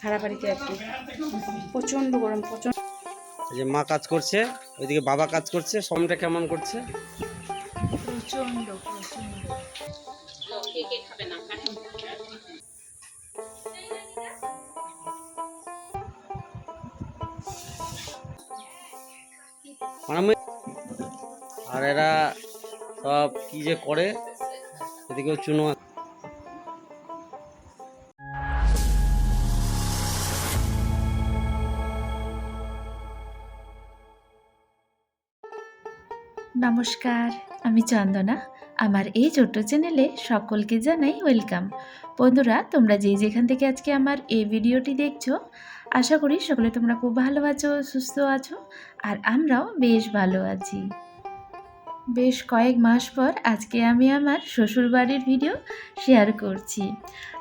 ভাড়া বাড়িতে আর কি প্রচণ্ড গরম প্রচণ্ড। যে মা কাজ করছে ওইদিকে বাবা কাজ করছে সময়টা কেমন করছে? প্রচণ্ড আর এরা সব কি যে করে এদিকেও চুনো নমস্কার, আমি চন্দনা। আমার এই ছোট্ট চ্যানেলে সকলকে জানাই ওয়েলকাম। বন্ধুরা, তোমরা যে যেখান থেকে আজকে আমার এই ভিডিওটি দেখছ, আশা করি সকলে তোমরা খুব ভালো আছো, সুস্থ আছো, আর আমরাও বেশ ভালো আছি। বেশ কয়েক মাস পর আজকে আমি আমার শ্বশুরবাড়ির ভিডিও শেয়ার করছি।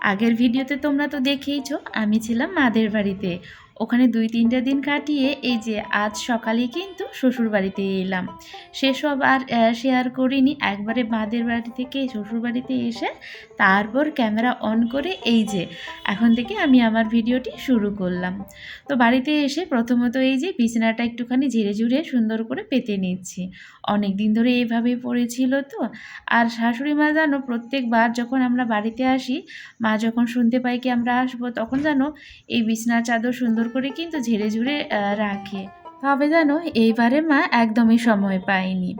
আগের ভিডিওতে তোমরা তো দেখেইছো, আমি ছিলাম মাদের বাড়িতে। ওখানে দুই তিনটা দিন কাটিয়ে এই যে আজ সকালে কিন্তু শ্বশুর বাড়িতে এলাম। সেসব আর শেয়ার করিনি। একবারে মাদের বাড়ি থেকে শ্বশুর বাড়িতে এসে তারপর ক্যামেরা অন করে এই যে, এখন থেকে আমি আমার ভিডিওটি শুরু করলাম। তো বাড়িতে এসে প্রথমত এই যে বিছানাটা একটুখানি ঝেড়ে ঝুড়ে সুন্দর করে পেতে নিচ্ছি। অনেক দিন ধরে এইভাবেই পড়েছিল তো। আর শাশুড়ি মা জানো প্রত্যেকবার যখন আমরা বাড়িতে আসি, মা যখন শুনতে পাই কি আমরা আসব, তখন জানো এই বিছনার চাদর সুন্দর করে কিন্তু ঝেড়ে ঝুড়ে রাখে। তবে জানো এইবারে মা একদমই সময় পায়নি।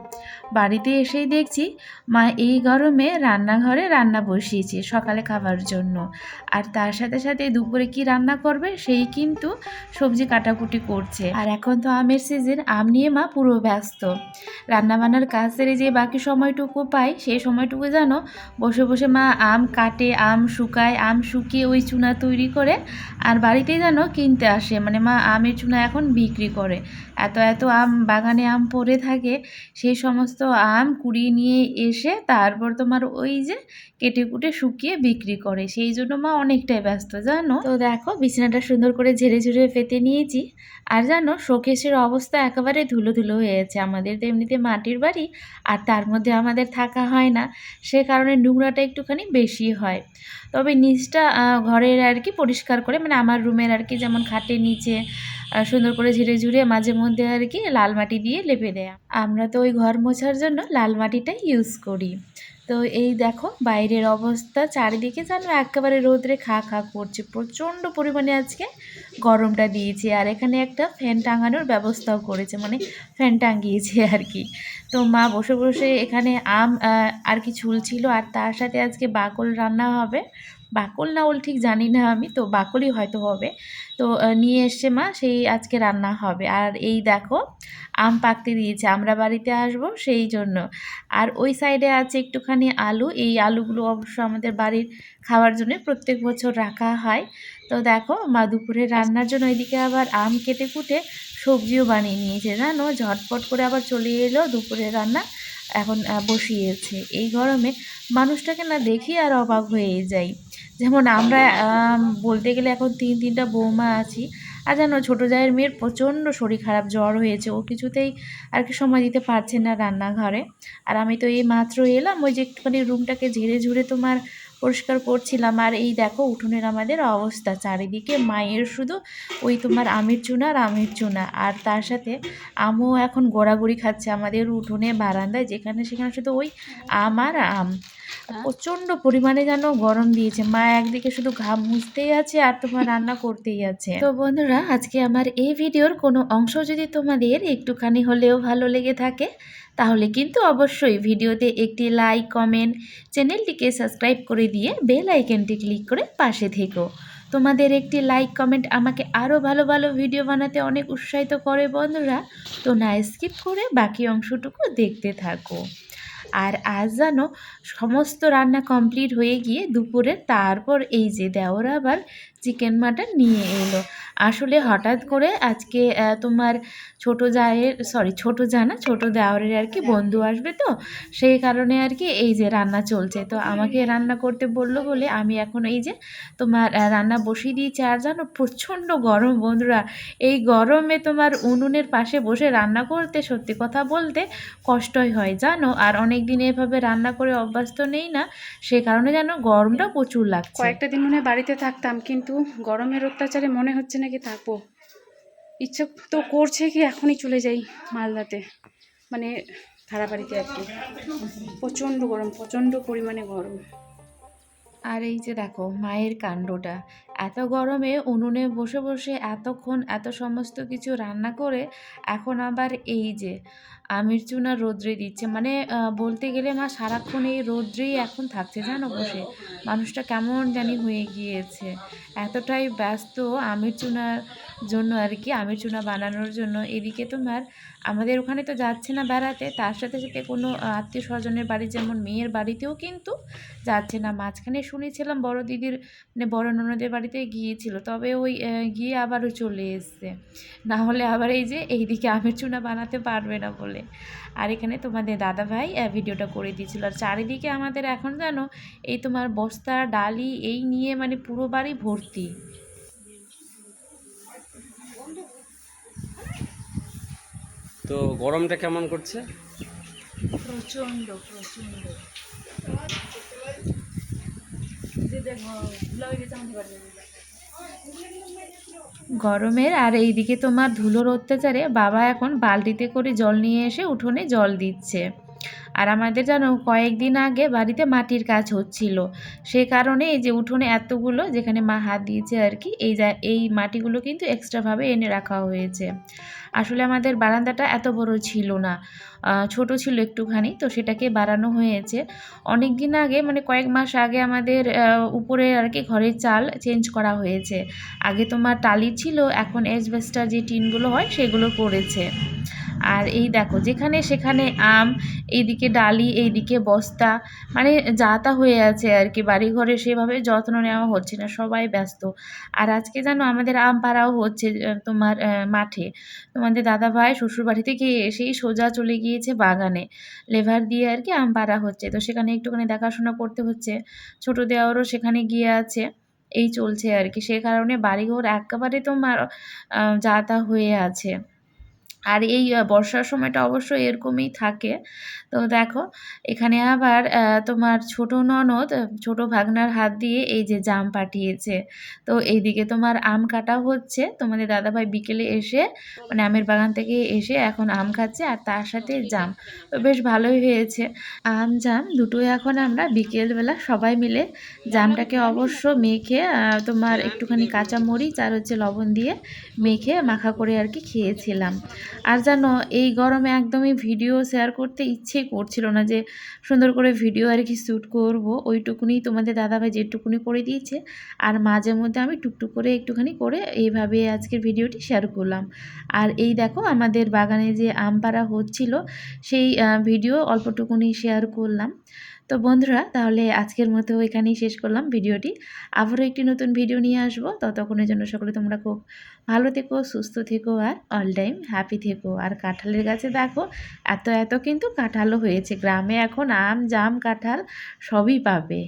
বাড়িতে এসেই দেখছি মা এই গরমে রান্নাঘরে রান্না বসিয়েছে সকালে খাবার জন্য। আর তার সাথে সাথে দুপুরে কি রান্না করবে সেই কিন্তু সবজি কাটাকুটি করছে। আর এখন তো আমের সিজন আম নিয়ে মা পুরো ব্যস্ত। রান্নাবান্নার কাজ সেরে যে বাকি সময়টুকু পাই সেই সময়টুকু জানো বসে বসে মা আম কাটে, আম শুকায়, আম শুকিয়ে ওই চুনা তৈরি করে আর বাড়িতেই যেন কিনতে আসে। মানে মা আমের চুনা এখন বিক্রি করে। এত এত আম, বাগানে আম পড়ে থাকে সেই সমস্ত আম কুড়িয়ে নিয়ে এসে তারপর তোমার ওই যে কেটে কুটে শুকিয়ে বিক্রি করে। সেই জন্য মা অনেকটাই ব্যস্ত, জানো? তো দেখো, বিছানাটা সুন্দর করে ঝেড়ে ঝুড়ে পেতে নিয়েছি। আর জানো, শোকেশের অবস্থা একেবারে ধুলো ধুলো হয়েছে আমাদের তো এমনিতে মাটির বাড়ি, আর তার মধ্যে আমাদের থাকা হয় না। সে কারণে নোংরাটা একটুখানি বেশি হয়। তবে নিচটা ঘরের আর কি পরিষ্কার করে মানে আমার রুমের আর কি যেমন খাটের নিচে সুন্দর করে ঝিরে ঝুড়ে মাঝে মধ্যে আর কি লাল মাটি দিয়ে লেপে দেয়া। আমরা তো ওই ঘর মোছার জন্য লাল মাটিটাই ইউজ করি। তো এই দেখো বাইরের অবস্থা, চারিদিকে যেন একেবারে রোদ্রে খা খা করছে। প্রচণ্ড পরিমাণে আজকে গরমটা দিয়েছে আর এখানে একটা ফ্যান টাঙানোর ব্যবস্থাও করেছে মানে ফ্যান টাঙিয়েছে আর কি। তো মা বসে বসে এখানে আম আর কি ঝুলছিল আর তার সাথে আজকে বাকল রান্না হবে। বাকল না ওল ঠিক জানি না আমি, তো বাকলই হয়তো হবে। তো নিয়ে এসছে মা, সেই আজকে রান্না হবে। আর এই দেখো, আম পাকতে দিয়েছে, আমরা বাড়িতে আসব সেই জন্য। আর ওই সাইডে আছে একটুখানি আলু, এই আলুগুলো অবশ্য আমাদের বাড়ির খাওয়ার জন্য প্রত্যেক বছর রাখা হয়। তো দেখো, মা দুপুরে রান্নার জন্য এদিকে আবার আম কেটে কুটে সবজিও বানিয়ে নিয়েছে, জানো? ঝটপট করে আবার চলে এলো দুপুরে রান্না, এখন বসিয়েছে। এই গরমে মানুষটাকে না দেখি আর অবাক হয়ে যাই। যেমন আমরা বলতে গেলে এখন তিন, তিনটা বৌমা আছি। আর জানো, ছোটো জায়ের মেয়ের প্রচণ্ড শরীর খারাপ, জ্বর হয়েছে। ও কিছুতেই আর কি সময় দিতে পারছে না রান্নাঘরে। আর আমি তো এই মাত্র এলাম, ওই যে একটুখানি রুমটাকে ঝেড়ে ঝুড়ে তোমার পরিষ্কার করছিলাম। আর এই দেখো, উঠোনের আমাদের অবস্থা। চারিদিকে মায়ের শুধু ওই তোমার আমের চুনা আর আমের চুনা। আর তার সাথে আমও এখন গোড়াগড়ি খাচ্ছে আমাদের উঠোনে, বারান্দায়, যেখানে সেখানে শুধু ওই আম আর আম। প্রচণ্ড পরিমাণে যেন গরম দিয়েছে। মা একদিকে শুধু ঘাম মুছতেই আছে আর তোমার রান্না করতেই আছে। তো বন্ধুরা, আজকে আমার এই ভিডিওর কোনো অংশ যদি তোমাদের একটুখানি হলেও ভালো লেগে থাকে, তাহলে কিন্তু অবশ্যই ভিডিওতে একটি লাইক, কমেন্ট, চ্যানেলটিকে সাবস্ক্রাইব করে দিয়ে বেল আইকনটি ক্লিক করে পাশে থেকো। তোমাদের একটি লাইক, কমেন্ট আমাকে আরও ভালো ভালো ভিডিও বানাতে অনেক উৎসাহিত করে বন্ধুরা। তো না স্কিপ করে বাকি অংশটুকু দেখতে থাকো। আর আজ জানো সমস্ত রান্না কমপ্লিট হয়ে গিয়ে দুপুরে তারপর এই যে দেওরা আবার চিকেন মাটন নিয়ে এলো। আসলে হঠাৎ করে আজকে তোমার ছোট জায়ের সরি ছোট জানা ছোট দেওয়ারের আর কি বন্ধু আসবে তো সেই কারণে আর কি এই যে রান্না চলছে। তো আমাকে রান্না করতে বলল বলে আমি এখন এই যে তোমার রান্না বসিয়ে দিয়েছি আর জানো প্রচণ্ড গরম বন্ধুরা। এই গরমে তোমার উনুনের পাশে বসে রান্না করতে সত্যি কথা বলতে কষ্টই হয় জানো? আর অনেক দিন এভাবে রান্না করে অভ্যাস তো নেই না সে কারণে যেন গরমটা প্রচুর লাগছে। কয়েকটা দিন মনে বাড়িতে থাকতাম কিন্তু গরমের অত্যাচারে মনে হচ্ছে নাকি থাকব। ইচ্ছে তো করছে কি এখনই চলে যাই মালদাতে। মানে ধারাবাড়িতে আর কি। প্রচণ্ড গরম, প্রচণ্ড পরিমাণে গরম। আর এই যে দেখো, মায়ের কাণ্ডটা। এত গরমে উনুনে বসে বসে এতক্ষণ এত সমস্ত কিছু রান্না করে এখন আবার এই যে আমির চুনা রোদ্রে দিচ্ছে। মানে বলতে গেলে মা সারাক্ষণ এই রোদ্রেই এখন থাকছে, জানো বসে। মানুষটা কেমন জানি হয়ে গিয়েছে। এতটাই ব্যস্ত আমির চুনার জন্য আর কি, আমির চুনা বানানোর জন্য। এদিকে তোমার আমাদের ওখানে তো যাচ্ছে না বেড়াতে, তার সাথে সাথে কোনো আত্মীয় স্বজনের বাড়ি, যেমন মেয়ের বাড়িতেও কিন্তু যাচ্ছে না। মাঝখানে শুনেছিলাম বড় দিদির মানে বড় ননদের বাড়িতে গিয়েছিল। তবে ওই গিয়ে আবারও চলে এসছে। না হলে আবার এই যে এইদিকে আমের চুনা বানাতে পারবে না বলে। আর এখানে তোমাদের দাদা ভাই ভিডিওটা করে দিয়েছিল। আর চারিদিকে আমাদের এখন জানো এই তোমার বস্তা ডালি এই নিয়ে মানে পুরো বাড়ি ভর্তি। তো গরমটা কেমন করছে? প্রচণ্ড প্রচণ্ড। গরমের, আর এইদিকে তোমার ধুলোর অত্যাচারে বাবা এখন বালতিতে করে জল নিয়ে এসে উঠোনে জল দিচ্ছে। আর আমাদের জানো কয়েকদিন আগে বাড়িতে মাটির কাজ হচ্ছিল। সে কারণে এই যে উঠোনে এতগুলো, যেখানে মা হাত দিয়েছে আর কি, এই যা, এই মাটিগুলো কিন্তু এক্সট্রাভাবে এনে রাখা হয়েছে। আসলে আমাদের বারান্দাটা এত বড় ছিল না। ছোট ছিল একটুখানি, তো সেটাকে বাড়ানো হয়েছে। অনেক দিন আগে মানে কয়েক মাস আগে আমাদের উপরে আর কি ঘরের চাল চেঞ্জ করা হয়েছে। আগে তোমার টালি ছিল, এখন এসবেস্টার যে টিনগুলো হয়, সেগুলো করেছে। আর এই দেখো, যেখানে সেখানে আম, এইদিকে ডালি, এইদিকে বস্তা মানে যাতা হয়ে আছে আর কি। বাড়ি ঘরে সেভাবে যত্ন নেওয়া হচ্ছে না, সবাই ব্যস্ত। আর আজকে জানো, আমাদের আম পাড়াও হচ্ছে তোমার মাঠে। তোমাদের দাদা ভাই শ্বশুর বাড়ি থেকে এসেই সোজা চলে গিয়েছে বাগানে। লেভার দিয়ে আর কি আম পাড়া হচ্ছে। তো সেখানে একটুখানি দেখাশোনা করতে হচ্ছে। ছোট দেওয়ারও সেখানে গিয়ে আছে। এই চলছে আর কি। সে কারণে বাড়িঘর একেবারে তোমার যা তা হয়ে আছে। আর এই বর্ষার সময়টা অবশ্যই এরকমই থাকে। তো দেখো, এখানে আবার তোমার ছোট ননদ ছোট ভাগনার হাত দিয়ে এই যে জাম পাঠিয়েছে। তো এইদিকে তোমার আম কাটা হচ্ছে। তোমাদের দাদাভাই বিকেলে এসে মানে আমের বাগান থেকে এসে এখন আম খাচ্ছে আর তার সাথে জাম। তো বেশ ভালোই হয়েছে। আম, জাম দুটোই এখন আমরা বিকেলবেলা সবাই মিলে জামটাকে অবশ্য মেখে তোমার একটুখানি কাঁচা মরিচ আর হচ্ছে লবণ দিয়ে মেখে, মাখা করে আর কি খেয়েছিলাম। আর জানো, এই গরমে একদমই ভিডিও শেয়ার করতে ইচ্ছেই করছিল না যে সুন্দর করে ভিডিও আর কি শ্যুট করব। ওইটুকুনি তোমাদের দাদাভাই যেটুকুনি করে দিয়েছে, আর মাঝে মধ্যে আমি টুকটুক করে একটুখানি করে এইভাবে আজকের ভিডিওটি শেয়ার করলাম। আর এই দেখো, আমাদের বাগানে যে আম পাড়া হচ্ছিল, সেই ভিডিও অল্পটুকুনি শেয়ার করলাম। তো বন্ধুরা, তাহলে আজকের মতো এখানেই শেষ করলাম ভিডিওটি। আবারও একটি নতুন ভিডিও নিয়ে আসব। ততক্ষণের জন্য সকলে তোমরা খুব ভালো থেকো, সুস্থ থেকো আর অল টাইম হ্যাপি থেকো। আর কাঁঠালের গাছে দেখো, এত এত কিন্তু কাঁঠালও হয়েছে। গ্রামে এখন আম, জাম, কাঁঠাল সবই পাবে।